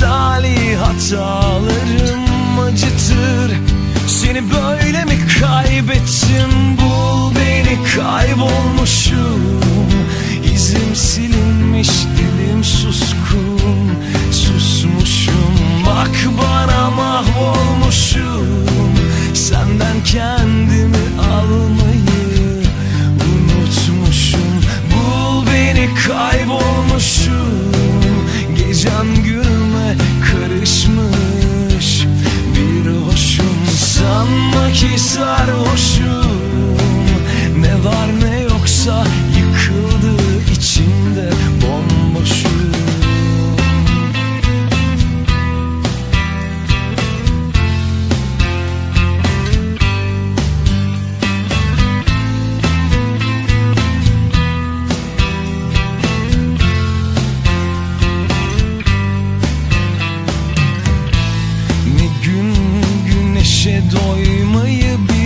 misali hatalarım acıtır. Seni böyle mi kaybettim sarhoşum. Ne var ne yoksa yıkıldı içimde bomboşum. Ne gün güneşe doymayı Ne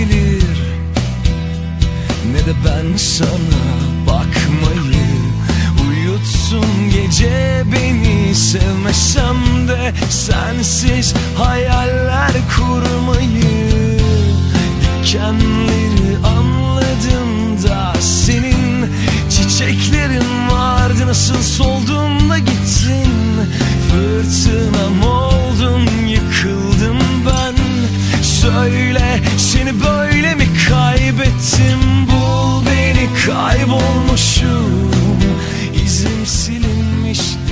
de ben sana bakmayı Uyutsun gece beni sevmesem de Sensiz hayaller kurmayı. Dikenleri anladım da Senin çiçeklerin vardı Nasıl soldun da gittin Fırtınam oldun yıkıldım ben. Söyle seni böyle mi kaybettim beni Kaybolmuşum. İzim silinmişti